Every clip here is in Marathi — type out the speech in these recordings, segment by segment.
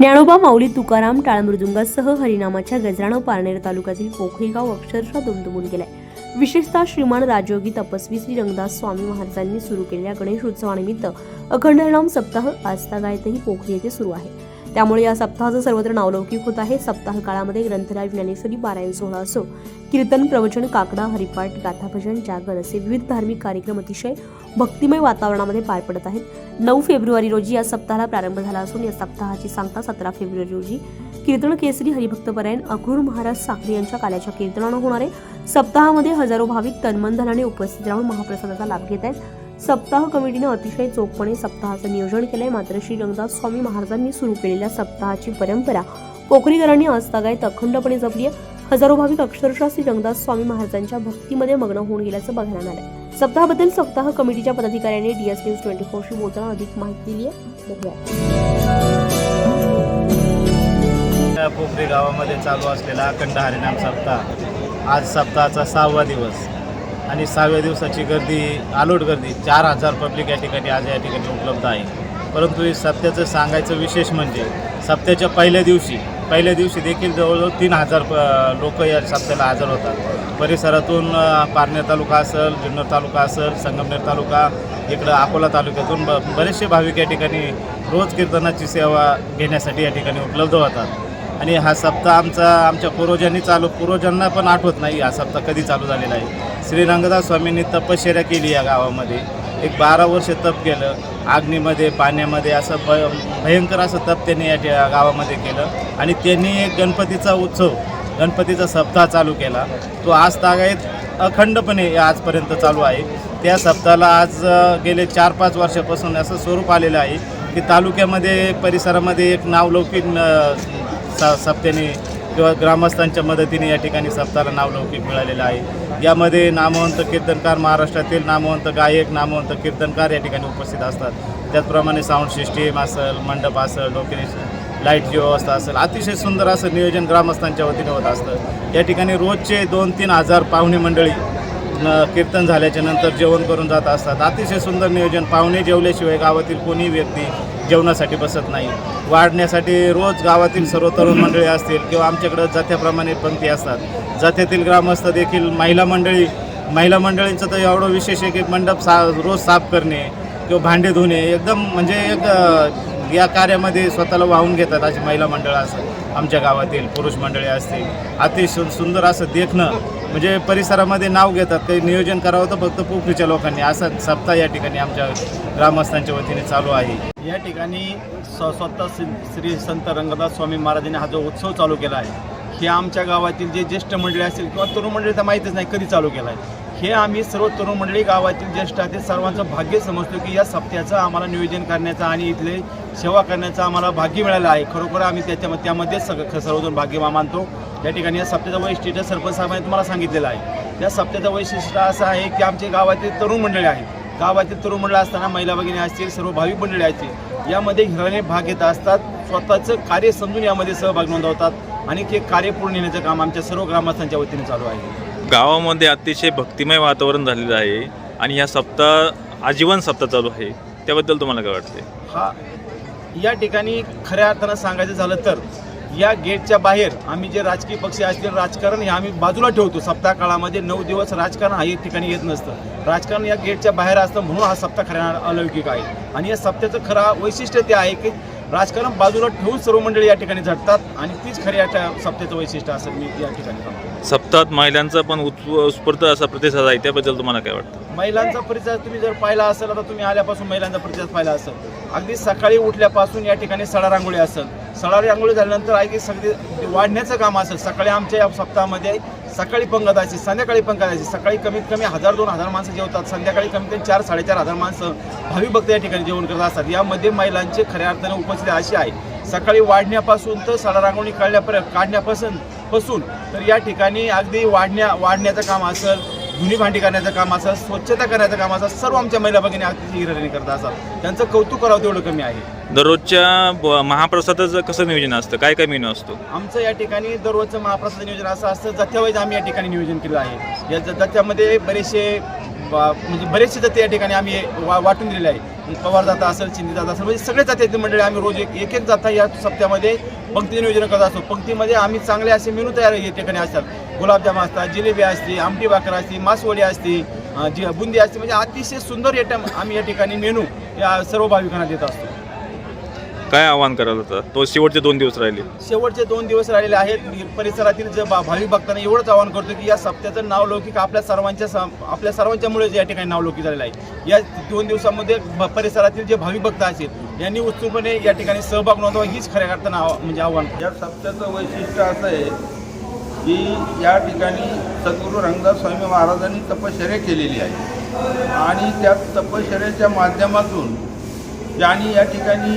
ज्ञानोबा माऊली तुकाराम टाळमृदुंगासह हरिनामाच्या गजरानं पारनेर तालुक्यातील पोखरीगाव अक्षरशः दुमदुमून गेलाय. विशेषतः श्रीमान राजयोगी तपस्वी श्री रंगदास स्वामी महाराजांनी सुरू केलेल्या गणेशोत्सवानिमित्त अखंड नाम सप्ताह आस्थागायतही पोखरी येथे सुरू आहे. त्यामुळे या सप्ताहाचं सर्वत्र नावलौकिक होत आहे. सप्ताह काळामध्ये ग्रंथराज ज्ञानेश्वरी पारायण सोहळा असो कीर्तन प्रवचन काकडा हरिपाठ गाथाभजन जागर असे विविध धार्मिक कार्यक्रम अतिशय भक्तिमय वातावरणामध्ये पार पडत आहेत. नऊ फेब्रुवारी रोजी या सप्ताहाला प्रारंभ झाला असून या सप्ताहाची सांगता सतरा फेब्रुवारी रोजी कीर्तन केसरी हरिभक्तपरायण अक्रूर महाराज साखरे यांच्या काल्याच्या कीर्तनानं होणारे सप्ताहामध्ये हजारो भाविक तन्मनधनाने उपस्थित राहून महाप्रसादाचा लाभ घेत आहेत. सप्ताह कमिटीने अतिशय चोखपणे सप्ताहाचं नियोजन केलंय. मात्र श्री रंगदास स्वामी महाराजांनी सुरू केलेल्या सप्ताहाची परंपरा पोखरीकरांनी आजतागायत अखंडपणे जपली आहे. हजारो भाविक अक्षरशः श्री रंगदास स्वामी महाराजांच्या भक्तीमध्ये मग्न होऊन गेल्याचं बघायला मिळालं सप्ताहाबद्दल सप्ताह कमिटीच्या पदाधिकाऱ्यांनी डीएस न्यूज ट्वेंटी फोरशी बोलताना अधिक माहिती दिली आहे. पोखरी गावामध्ये चालू असलेला अखंड हरिनाम सप्ताह. आज सप्ताहाचा सहावा दिवस. आणि सहाव्या दिवसाची गर्दी आलोट गर्दी चार हजार पब्लिक या ठिकाणी आज या ठिकाणी उपलब्ध आहे. परंतु हे सप्त्याचं सांगायचं विशेष म्हणजे सप्त्याच्या पहिल्या दिवशी पहिल्या दिवशी देखील जवळजवळ तीन हजार प लोक या सप्त्याला हजर होतात. परिसरातून पारनेर तालुका असेल जुन्नर तालुका असेल संगमनेर तालुका इकडं अकोला तालुक्यातून ब बरेचसे भाविक या ठिकाणी रोज कीर्तनाची सेवा घेण्यासाठी या ठिकाणी उपलब्ध होतात. आणि हा सप्ताह आमचा आमच्या पूर्वजांनी चालू पूर्वजांना पण आठवत नाही हा सप्ताह कधी चालू झालेला आहे. श्री रंगदास स्वामींनी तपश्चर्या केली या गावामध्ये. एक बारा वर्ष तप केलं. अग्नीमध्ये पाण्यामध्ये असं भ भयंकर असं तप त्यांनी या गावामध्ये केलं. आणि त्यांनी एक गणपतीचा उत्सव गणपतीचा सप्ताह चालू केला. तो आज तागायत अखंडपणे आजपर्यंत चालू आहे. त्या सप्ताहाला आज गेले चार पाच वर्षापासून असं स्वरूप आलेलं आहे की तालुक्यामध्ये परिसरामध्ये एक नावलौकिक स सप्त्याने किंवा ग्रामस्थांच्या मदतीने या ठिकाणी सप्ताहाला नावलौकिक मिळालेलं आहे. यामध्ये नामवंत कीर्तनकार महाराष्ट्रातील नामवंत गायक नामवंत कीर्तनकार या ठिकाणी उपस्थित असतात. त्याचप्रमाणे साऊंड सिस्टीम असेल मंडप असेल डोकेशन लाईटची व्यवस्था असेल अतिशय सुंदर असं नियोजन ग्रामस्थांच्या वतीने होत असतं. या ठिकाणी रोजचे दोन तीन हजार पाहुणे मंडळी कीर्तन झाल्याच्यानंतर जेवण करून जात असतात. अतिशय सुंदर नियोजन. पाहुणे जेवल्याशिवाय गावातील कोणीही व्यक्ती जेवणासाठी बसत नाही. वाढण्यासाठी रोज गावातील सर्व तरुण मंडळी असतील किंवा आमच्याकडं जथ्याप्रमाणे पंक्ती असतात. जथ्यातील ग्रामस्थ देखील महिला मंडळी महिला मंडळींचं तर एवढं विशेष आहे की मंडप सा रोज साफ करणे किंवा भांडे धुणे एकदम म्हणजे एक या कार्यामध्ये स्वतःला वाहून घेतात अशी महिला मंडळं असतात आमच्या गावातील पुरुष मंडळी असतील. अतिशय सुंदर असं देखणं म्हणजे परिसरामध्ये नाव घेतात काही नियोजन करावं तर फक्त पोखरीच्या लोकांनी. असा सप्ताह या ठिकाणी आमच्या ग्रामस्थांच्या वतीने चालू आहे. या ठिकाणी स्व स्वतः श्री श्री संत रंगदास स्वामी महाराजांनी हा जो उत्सव चालू केला आहे हे आमच्या गावातील जे ज्येष्ठ मंडळी असतील किंवा तरुण मंडळी तर माहीतच नाही कधी चालू केला आहे. हे आम्ही सर्व तरुण मंडळी गावातील ज्येष्ठ आहेत सर्वांचं भाग्य समजतो की या सप्त्याचं आम्हाला नियोजन करण्याचं आणि इथले सेवा करण्याचं आम्हाला भाग्य मिळालं आहे. खरोखर आम्ही त्याच्यामध्ये त्यामध्येच सगळं सर्वजण भाग्य मानतो. या ठिकाणी या सप्त्याचं वैशिष्ट्य सरपंच साहेबांनी तुम्हाला सांगितलेलं आहे. या सप्त्याचं वैशिष्ट्य असं आहे की आमचे गावातील तरुण मंडळी आहेत. गावातील तरुण मंडळ असताना महिला भगिनी असतील सर्व भाविक मंडळी असतील यामध्ये हिराने भाग घेत असतात. स्वतःचं कार्य समजून यामध्ये सहभाग नोंदवतात आणि ते कार्य पूर्ण नेण्याचं काम आमच्या सर्व ग्रामस्थांच्या वतीने चालू आहे. गावामध्ये अतिशय भक्तिमय वातावरण झालेलं आहे आणि या सप्ताह आजीवन सप्ताह चालू आहे. त्याबद्दल तुम्हाला काय वाटते हा या ठिकाणी खऱ्या अर्थानं सांगायचं झालं तर या गेटच्या बाहेर आम्ही जे राजकीय पक्ष असतील राजकारण हे आम्ही बाजूला ठेवतो. सप्ताह काळामध्ये नऊ दिवस राजकारण हा एक ठिकाणी येत नसतं. राजकारण या गेटच्या बाहेर असतं म्हणून हा सप्ताह खऱ्या अलौकिक आहे. आणि या सप्त्याचं खरा वैशिष्ट्य ते आहे की राजकारण बाजूला ठेवून सर्व मंडळी या ठिकाणी झटतात आणि तीच खऱ्या त्या सप्त्याचं वैशिष्ट्य असं मी या ठिकाणी सांगतो. सप्ताहात महिलांचा पण उत्स्फ- उत्स्फूर्त असा प्रतिसाद आहे त्याबद्दल तुम्हाला काय वाटतं? महिलांचा परिचय तुम्ही जर पाहिला असेल आता तुम्ही आल्यापासून महिलांचा परिचय पाहिला असेल अगदी सकाळी उठल्यापासून या ठिकाणी सडा रांगोळी असेल. सडा रांगोळी झाल्यानंतर अगदी सगळी वाढण्याचं काम असेल. सकाळी आमच्या या सप्ताहामध्ये सकाळी पंगत असायची संध्याकाळी पंगत असायची सकाळी कमीत कमी हजार दोन हजार माणसं जेवतात. संध्याकाळी कमीत कमी चार साडेचार हजार माणसं भावी भक्त या ठिकाणी जेवण करत असतात. यामध्ये महिलांचे खऱ्या अर्थाने उपस्थिती अशी आहे. सकाळी वाढण्यापासून तर सडा रांगोळी काढल्यापर्यंत काढण्यापासून पासून तर या ठिकाणी अगदी वाढण्या वाढण्याचं काम असेल धुनी भांडी करण्याचं काम असेल स्वच्छता करण्याचं काम असेल सर्व आमच्या महिला भगिनी अतिशय हिराणी करत असतात. त्यांचं कौतुक करावं तेवढं कमी आहे. दररोजच्या ब- महाप्रसादाचं कसं नियोजन असतं? काय काय मेनू असतो? आमचं या ठिकाणी दररोजचं महाप्रसाद नियोजन असं असतं. जथ्यावाईज आम्ही या ठिकाणी नियोजन केलं आहे. या ज- जथ्यामध्ये बरेचसे वा- म्हणजे बरेचसे जथे या ठिकाणी आम्ही वा वाटून दिलेले आहे. पवार जाता असेल चिंदी जाता असेल म्हणजे सगळे जाती मंडळी आम्ही रोज एक एक एक जाता या सप्त्यामध्ये पंक्तीचे नियोजन करत असतो. पंक्तीमध्ये आम्ही चांगले असे मेनू तयार या ठिकाणी असतात. गुलाबजाम असतात जिलेबी असते आमटी भाकर असते मासवडी असते जी बुंदी असते म्हणजे अतिशय सुंदर आयटम आम्ही या ठिकाणी मेनू या सर्व भाविकांना देत असतो. काय आव्हान करायला होतं? तो शेवटचे दोन दिवस राहिले. शेवटचे दोन दिवस राहिलेले आहेत. परिसरातील जे भा- भाविक भक्तांना एवढंच आवाहन करतो की या सप्त्याचं नाव लौकिक आपल्या सर्वांच्या सम- आपल्या सर्वांच्यामुळे या ठिकाणी नाव लौकिक झालेलं आहे. या दोन दिवसामध्ये भ- परिसरातील जे भाविक भक्त असतील यांनी उत्सुकपणे या ठिकाणी सहभाग नोंदवा. हीच खऱ्या अर्थानं आव- म्हणजे आव्हान. या सप्त्याचं वैशिष्ट्य असं आहे की या ठिकाणी सद्गुरू रंगदास स्वामी महाराजांनी तपश्चर्या केलेली आहे. आणि त्या तपश्चर्याच्या माध्यमातून त्यांनी या ठिकाणी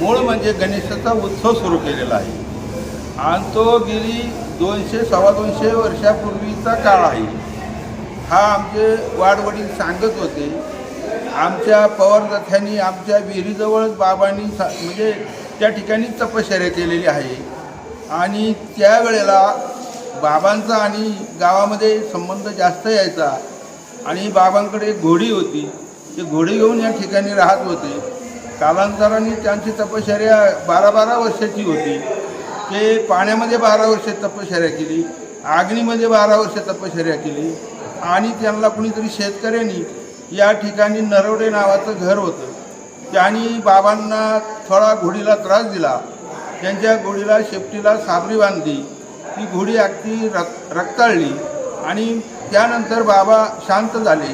मूळ म्हणजे गणेशाचा उत्सव सुरू केलेला आहे. आणि तो गेली दोनशे सव्वा दोनशे वर्षापूर्वीचा काळ आहे. हा आमचे वाडवडील सांगत होते. आमच्या पवारदथ्यांनी आमच्या विहिरीजवळच बाबांनी सा म्हणजे त्या ठिकाणी तपश्चर्या केलेली आहे. आणि त्यावेळेला बाबांचा आणि गावामध्ये संबंध जास्त यायचा. आणि बाबांकडे घोडी होती. ते घोडी घेऊन या ठिकाणी राहत होते. कालांतराने त्यांची तपश्चर्या बारा बारा वर्षाची होती. ते पाण्यामध्ये बारा वर्ष तपश्चर्या केली. आग्नीमध्ये बारा वर्ष तपश्चर्या केली. आणि त्यांना कुणीतरी शेतकऱ्यांनी या ठिकाणी नरवडे नावाचं घर होतं. त्यांनी बाबांना थोडा घोडीला त्रास दिला. त्यांच्या घोडीला शेपटीला साबरी बांधली. ती घोडी अगदी रक रक्ताळली आणि त्यानंतर बाबा शांत झाले.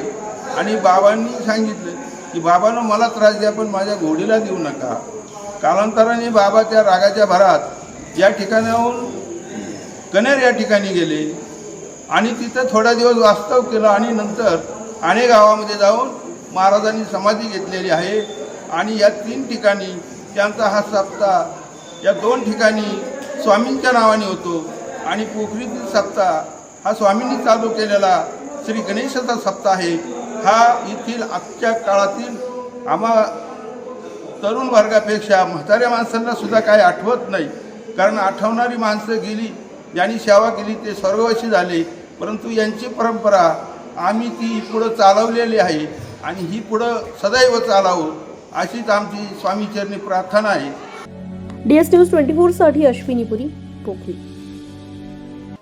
आणि बाबांनी सांगितलं की बाबानं मला त्रास द्या पण माझ्या घोडीला देऊ नका. कालांतराने बाबा त्या रागाच्या भरात या ठिकाणाहून कनेर या ठिकाणी गेले. आणि तिथं थोडा दिवस वास्तव केलं आणि नंतर आणे गावामध्ये जाऊन महाराजांनी समाधी घेतलेली आहे. आणि या तीन ठिकाणी त्यांचा हा सप्ताह या दोन ठिकाणी स्वामींच्या नावाने होतो. आणि पोखरीतील सप्ताह हा स्वामींनी चालू केलेला श्री गणेशाचा सप्ताह आहे. हा येथील आजच्या काळातील आम्हा तरुण वर्गापेक्षा म्हाताऱ्या माणसांना सुद्धा काही आठवत नाही. कारण आठवणारी माणसं गेली ज्यांनी सेवा केली ते स्वर्गवासी झाले. परंतु यांची परंपरा आम्ही ती पुढं चालवलेली आहे आणि ही पुढं सदैव चालावं अशीच आमची स्वामीचरणी प्रार्थना आहे. डी एस न्यूज ट्वेंटी फोरसाठी अश्विनी पुरी पोखरी.